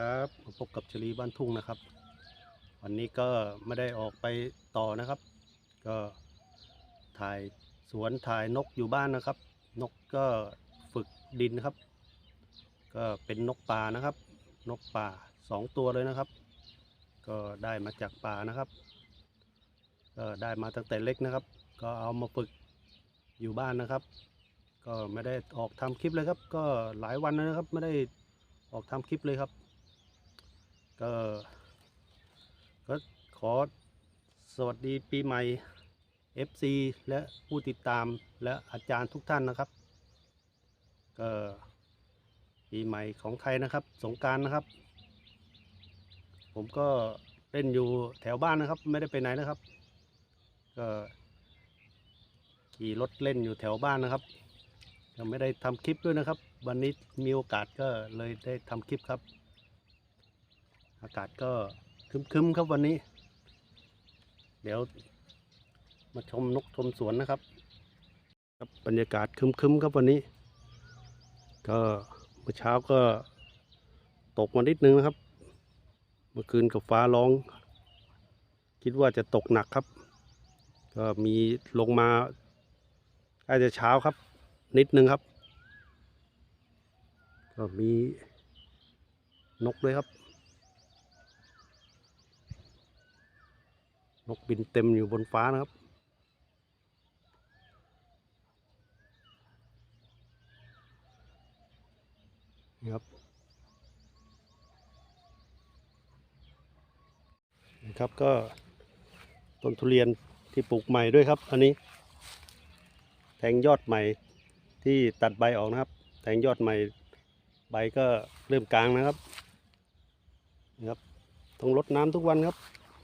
ครับมาพบกับชลีบ้านทุ่งนะครับ วันนี้ก็ไม่ได้ออกไปต่อนะครับ ก็ถ่ายสวนถ่ายนกอยู่บ้านนะครับ นกก็ฝึกดินครับ ก็เป็นนกป่านะครับ นกป่าสองตัวเลยนะครับ ก็ได้มาจากป่านะครับ ก็ได้มาตั้งแต่เล็กนะครับ ก็เอามาฝึกอยู่บ้านนะครับ ก็ไม่ได้ออกทำคลิปเลยครับ ก็หลายวันแล้วนะครับไม่ได้ออกทำคลิปเลยครับ ก็ก็ขอสวัสดีปีใหม่ FC และผู้ติดตามและอาจารย์ทุกท่านนะครับ ก็ปีใหม่ของไทยนะครับ สงการนะครับ ผมก็เล่นอยู่แถวบ้านนะครับ ไม่ได้ไปไหนนะครับ ก็ขี่รถเล่นอยู่แถวบ้านนะครับยังไม่ได้ทำคลิปด้วยนะครับ วันนี้มีโอกาสก็เลยได้ทำคลิปครับ อากาศก็คึมๆครับวันนี้ เดี๋ยวมาชมนกชมสวนนะครับ ครับบรรยากาศคึมๆครับวันนี้ ก็เมื่อเช้าก็ตกมานิดนึงนะครับ เมื่อคืนกับฟ้าร้อง คิดว่าจะตกหนักครับ ก็มีลงมาใกล้จะเช้าครับ นิดนึงครับ ก็มีนกด้วยครับ นกบินเต็มอยู่บนฟ้านะครับ นี่ครับนี่ครับก็ต้นทุเรียนที่ปลูกใหม่ด้วยครับ อันนี้ แทงยอดใหม่ที่ตัดใบออกนะครับ แทงยอดใหม่ใบก็เริ่มกลางนะครับนี่ครับต้องรดน้ำทุกวันครับ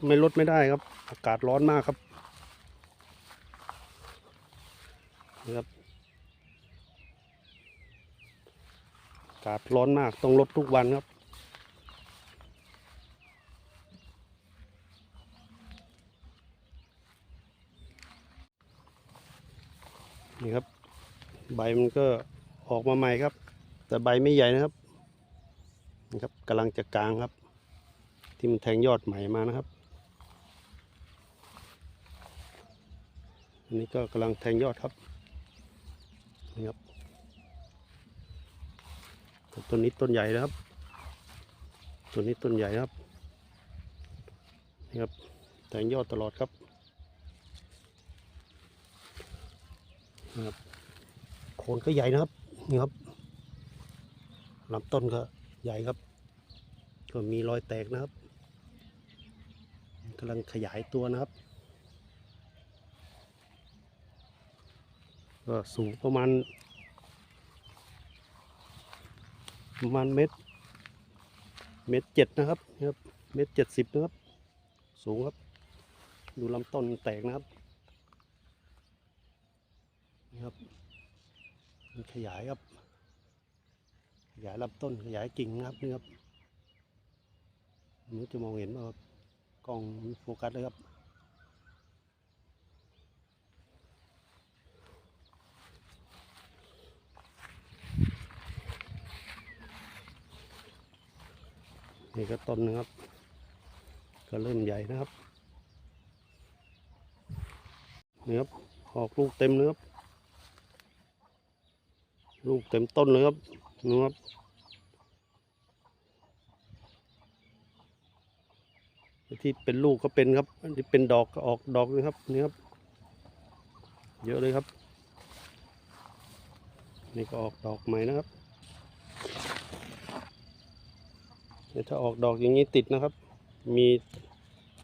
ไม่ลดไม่ได้ครับ อากาศร้อนมากครับนี่ครับอากาศร้อนมากต้องลดทุกวันครับนี่ครับ ใบมันก็ออกมาใหม่ครับ แต่ใบไม่ใหญ่นะครับนี่ครับกำลังจะกลางครับ ที่มันแทงยอดใหม่มานะครับ นี้ก็กำลังแทงยอดครับนี่ครับต้นนี้ต้นใหญ่นะครับต้นนี้ต้นใหญ่ครับนี่ครับแทงยอดตลอดครับนะครับโคนก็ใหญ่นะครับนี่ครับลำต้นก็ใหญ่ครับ ก็มีรอยแตกนะครับกำลังขยายตัวนะครับ ก็สูงประมาณ ประมาณเมตร เมตรเจ็ดนะครับนะครับเมตรเจ็ดสิบนะครับ สูงครับ ดูลำต้นแตกนะครับนี่ครับมันขยายครับ ขยายลำต้นขยายกิ่งนะครับนี่ครับมันจะมองเห็นว่ากล้องโฟกัสเลยครับ นี่ก็ต้นนะครับ ก็เริ่มใหญ่นะครับนี่ครับออกลูกเต็มเลยครับ ลูกเต็มต้นเลยครับนะครับที่เป็นลูกก็เป็นครับอันที่เป็นดอกก็ออกดอกนะครับนี่ครับ เยอะเลยครับ นี่ก็ออกดอกใหม่นะครับ เดี๋ยวถ้าออกดอกอย่างนี้ติดนะครับ มี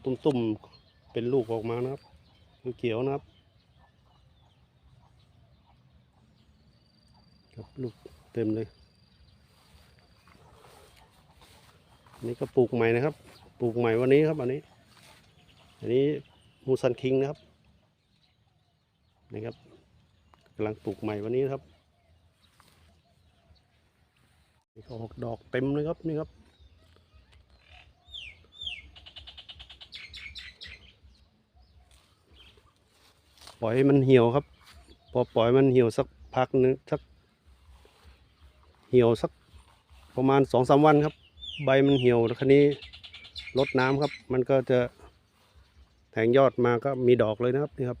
ตุ่มๆเป็นลูกออกมานะครับเขียวๆนะครับครับลูกเต็มเลยนี่ก็ปลูกใหม่นะครับ ปลูกใหม่วันนี้ครับอันนี้ อันนี้มูซันคิงนะครับนี่ครับกำลังปลูกใหม่วันนี้ครับนี่ก็ออกดอกเต็มเลยครับนี่ครับ ล่อยมันเหี่ยวครับ พอปล่อยมันเหี่ยวสักพักนึงสักเหี่ยวสักประมาณสองสามวันครับ ใบมันเหี่ยวแล้วคันนี้ลดน้ำครับ มันก็จะแทงยอดมาก็มีดอกเลยนะครับนี่ครับ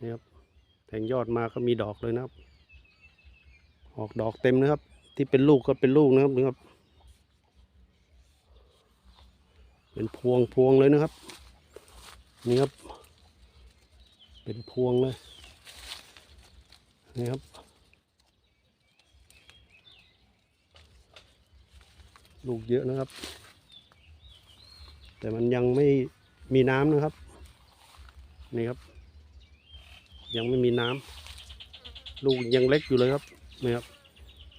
นี่ครับแทงยอดมาก็มีดอกเลยนะครับ ออกดอกเต็มนะครับ ที่เป็นลูกก็เป็นลูกนะครับนี่ครับ เป็นพวงพวงเลยนะครับ นี่ครับ เป็นพวงเลย นี่ครับ ลูกเยอะนะครับ แต่มันยังไม่มีน้ำนะครับ นี่ครับ ยังไม่มีน้ำลูกยังเล็กอยู่เลยครับ นี่ครับ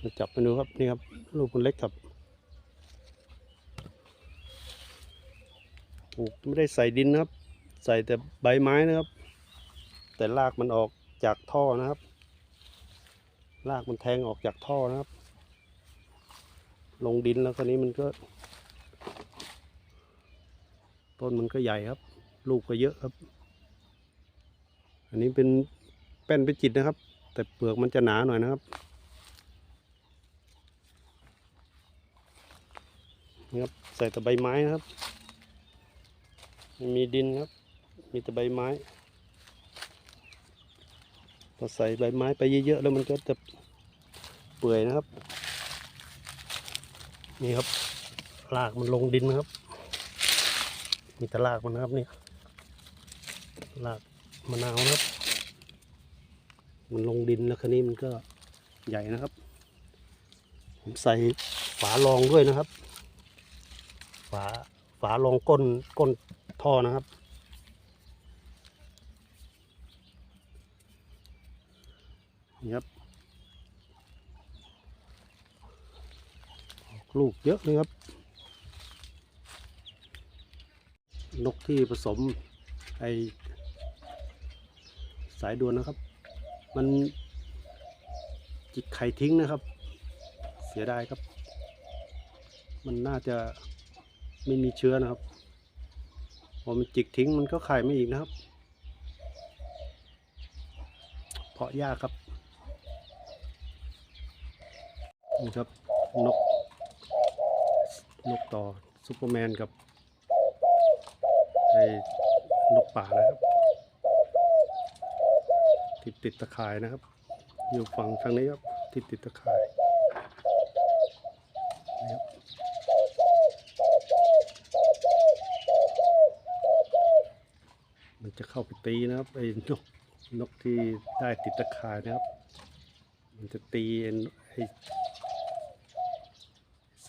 มาจับมาดูครับ นี่ครับ ลูกมันเล็กครับปลูกไม่ได้ใส่ดินนะครับ ใส่แต่ใบไม้นะครับ แต่รากมันออกจากท่อนะครับรากมันแทงออกจากท่อนะครับ ลงดินแล้วคราวนี้มันก็ ต้นมันก็ใหญ่ครับ ลูกก็เยอะครับ อันนี้เป็นแป้นพิจิตนะครับ แต่เปลือกมันจะหนาหน่อยนะครับนี่ครับใส่แต่ใบไม้นะครับ มีดินครับ มีแต่ใบไม้พอใส่ใบไม้ไปเยอะๆแล้วมันก็จะเปื่อยนะครับ นี่ครับรากมันลงดินนะครับ มีแต่รากมันนะครับนี่รากมะนาวนะครับ มันลงดินแล้วคันนี้มันก็ใหญ่นะครับ ผมใส่ฝารองด้วยนะครับ ฝาฝารองก้นก้นท่อนะครับ นี่ครับลูกเยอะเลยครับ นกที่ผสมไอสายด่วนนะครับ มันจิกไข่ทิ้งนะครับ เสียดายครับ มันน่าจะไม่มีเชื้อนะครับพอมันจิกทิ้งมันก็ไข่ไม่อีกนะครับ เพาะยากครับ นี่ครับนกนกต่อซูเปอร์แมนกับไอ้นกป่านะครับที่ติดตะข่ายนะครับ อยู่ฝั่งทางนี้ครับที่ติดตะข่ายนี่ครับมันจะเข้าไปตีนะครับไอ้นกนกที่ได้ติดตะข่ายนะครับ มันจะตีไอ้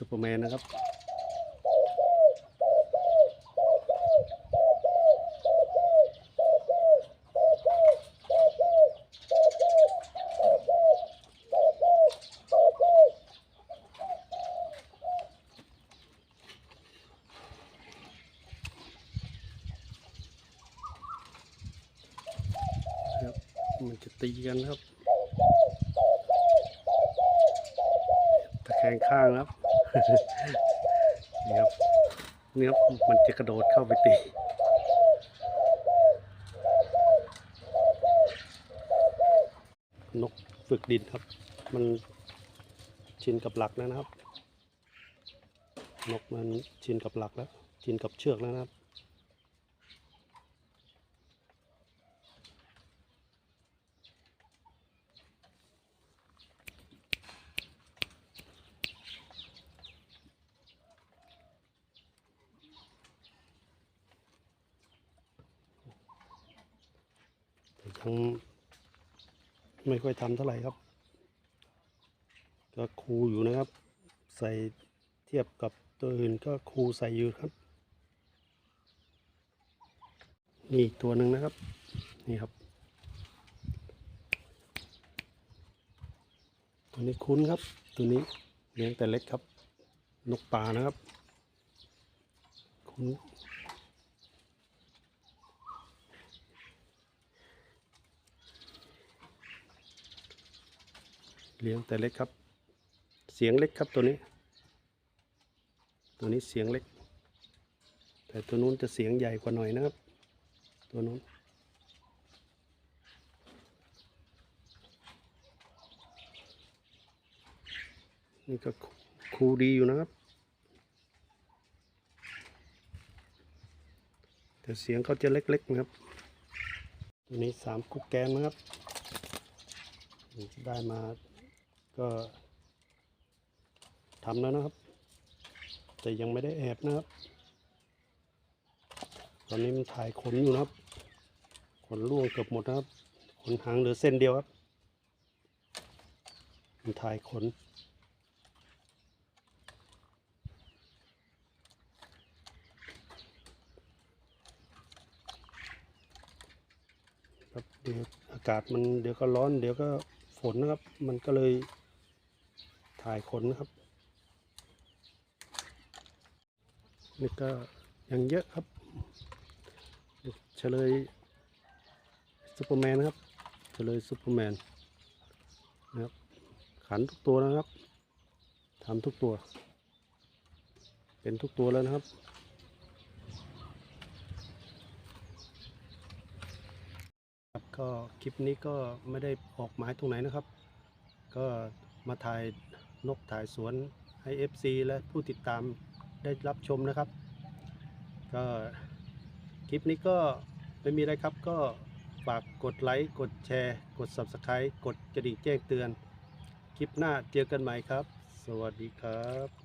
ซูเปอร์แมนนะครับครับ มันจะตีกันครับ ตะแคงข้างครับ นี่ครับนี่ครับมันจะกระโดดเข้าไปตีนกฝึกดินครับ มันชินกับหลักแล้วนะครับ นกมันชินกับหลักแล้ว ชินกับเชือกแล้วนะครับ ยังไม่ค่อยทำเท่าไหร่ครับ ก็คูอยู่นะครับ ใส่เทียบกับตัวอื่นก็คูใส่อยู่ครับ นี่ตัวหนึ่งนะครับ นี่ครับ ตัวนี้คุ้นครับ ตัวนี้เลี้ยงแต่เล็กครับ นกป่านะครับ คุ้น เลี้ยงแต่เล็กครับ เสียงเล็กครับตัวนี้ ตัวนี้เสียงเล็ก แต่ตัวนู้นจะเสียงใหญ่กว่าหน่อยนะครับ ตัวนู้นนี่ก็คูดีอยู่นะครับ แต่เสียงเขาจะเล็กๆนะครับ ตัวนี้สามกุ๊กแกนนะครับ ได้มา ก็ทำแล้วนะครับ แต่ยังไม่ได้แอบนะครับ ตอนนี้มันถ่ายขนอยู่นะครับ ขนร่วงเกือบหมดนะครับ ขนหางเหลือเส้นเดียวครับ มันถ่ายขนครับเดี๋ยวอากาศมันเดี๋ยวก็ร้อนเดี๋ยวก็ฝนนะครับ มันก็เลย ถ่ายขนนะครับ นี่ก็ยังเยอะครับเฉลยซูเปอร์แมนนะครับเฉลยซูเปอร์แมนนะครับขันทุกตัวนะครับทำทุกตัว เป็นทุกตัวแล้วนะครับครับก็คลิปนี้ก็ไม่ได้ออกหมายตรงไหนนะครับ ก็มาถ่าย นกถ่ายสวนให้ FC และผู้ติดตามได้รับชมนะครับ ก็คลิปนี้ก็ไม่มีอะไรครับก็ฝากกดไลค์ กดแชร์ กด Subscribe กดกระดิ่งแจ้งเตือน คลิปหน้าเจอกันใหม่ครับ สวัสดีครับ